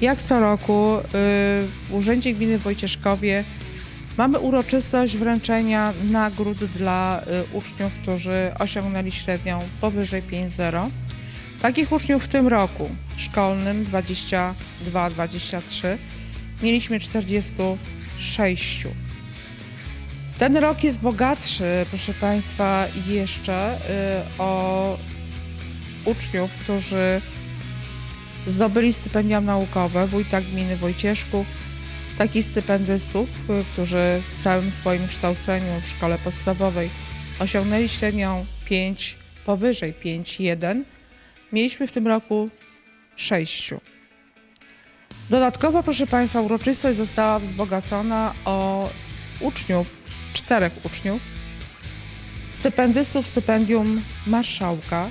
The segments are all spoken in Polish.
Jak co roku y, w Urzędzie Gminy Wojcieszkowie mamy uroczystość wręczenia nagród dla y, uczniów, którzy osiągnęli średnią powyżej 5.0. Takich uczniów w tym roku szkolnym 22-23 mieliśmy 46. Ten rok jest bogatszy, proszę Państwa, jeszcze y, o uczniów, którzy zdobyli stypendia naukowe wójta gminy Wojcieszków, takich stypendystów, którzy w całym swoim kształceniu w szkole podstawowej osiągnęli średnią 5, powyżej 5,1. Mieliśmy w tym roku 6. Dodatkowo, proszę Państwa, uroczystość została wzbogacona o uczniów, czterech uczniów, stypendystów stypendium marszałka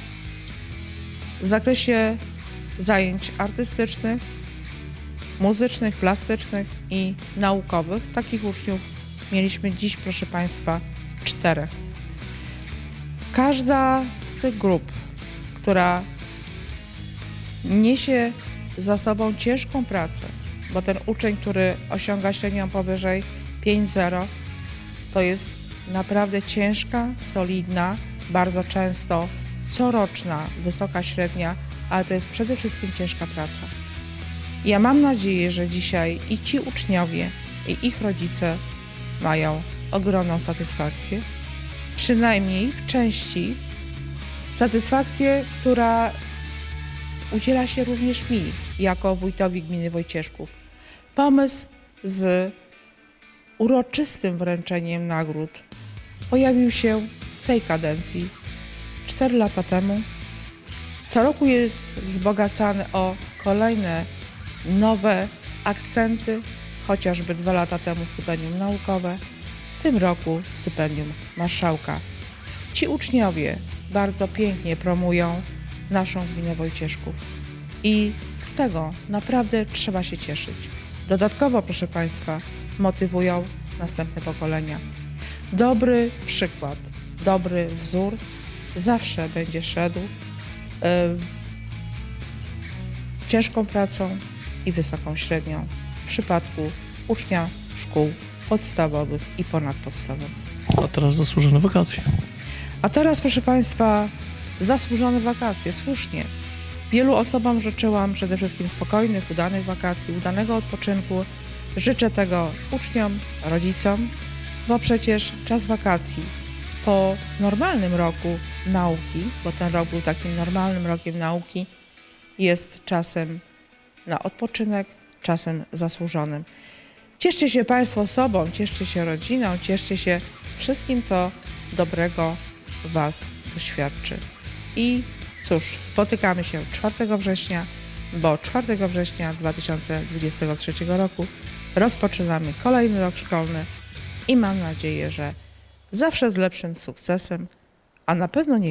w zakresie zajęć artystycznych, muzycznych, plastycznych i naukowych. Takich uczniów mieliśmy dziś, proszę Państwa, czterech. Każda z tych grup, która niesie za sobą ciężką pracę, bo ten uczeń, który osiąga średnią powyżej 5.0, to jest naprawdę ciężka, solidna, bardzo często coroczna, wysoka średnia, ale to jest przede wszystkim ciężka praca. Ja mam nadzieję, że dzisiaj i ci uczniowie, i ich rodzice mają ogromną satysfakcję, przynajmniej w części satysfakcję, która udziela się również mi, jako wójtowi gminy Wojcieszków. Pomysł z uroczystym wręczeniem nagród pojawił się w tej kadencji 4 lata temu. Co roku jest wzbogacany o kolejne nowe akcenty, chociażby dwa lata temu stypendium naukowe, w tym roku stypendium marszałka. Ci uczniowie bardzo pięknie promują naszą gminę Wojcieszków i z tego naprawdę trzeba się cieszyć. Dodatkowo, proszę Państwa, motywują następne pokolenia. Dobry przykład, dobry wzór zawsze będzie szedł ciężką pracą i wysoką średnią w przypadku ucznia szkół podstawowych i ponadpodstawowych. A teraz zasłużone wakacje. A teraz, proszę Państwa, zasłużone wakacje, słusznie. Wielu osobom życzyłam przede wszystkim spokojnych, udanych wakacji, udanego odpoczynku. Życzę tego uczniom, rodzicom, bo przecież czas wakacji po normalnym roku nauki, bo ten rok był takim normalnym rokiem nauki, jest czasem na odpoczynek, czasem zasłużonym. Cieszcie się Państwo sobą, cieszcie się rodziną, cieszcie się wszystkim, co dobrego Was doświadczy. I cóż, spotykamy się 4 września, bo 4 września 2023 roku rozpoczynamy kolejny rok szkolny i mam nadzieję, że zawsze z lepszym sukcesem, a na pewno nie